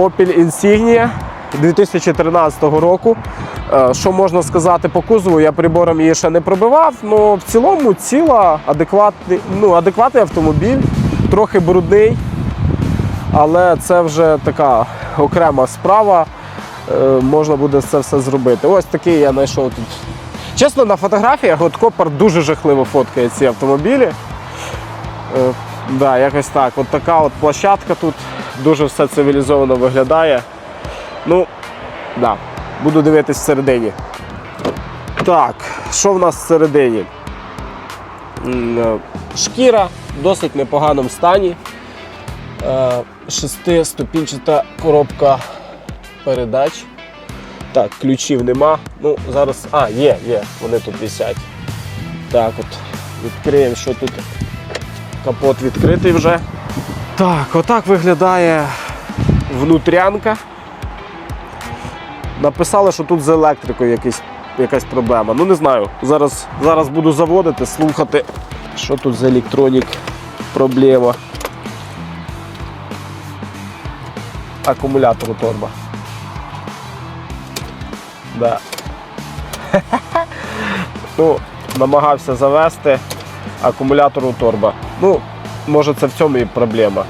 Opel Insignia 2013 року. Е, Що можна сказати по кузову? Я прибором її ще не пробивав, але в цілому ціла, адекватний, ну, адекватний автомобіль, трохи брудний, але це вже така окрема справа. Е, Можна буде це все зробити. Ось такий я знайшов тут. Чесно, на фотографіях от Копар дуже жахливо фоткає ці автомобілі. Е, да, якось так. От така от площадка тут дуже все цивілізовано виглядає. Ну, да, буду дивитись всередині. Так, що в нас всередині? Е, Шкіра в досить непоганому стані. Е, Шестиступінчата коробка передач. Так, ключів нема. Ну, зараз. А, є, є, вони тут висять. Так, от. Відкриємо, що тут. Капот відкритий вже. Так, отак виглядає внутрянка. Написали, що тут з електрикою якийсь, якась проблема. Ну не знаю. Зараз, зараз буду заводити, слухати, що тут за електронік проблема. Акумулятор у торба. Да. ну, намагався завести акумулятор у торба. Ну, може це в цьому і проблема.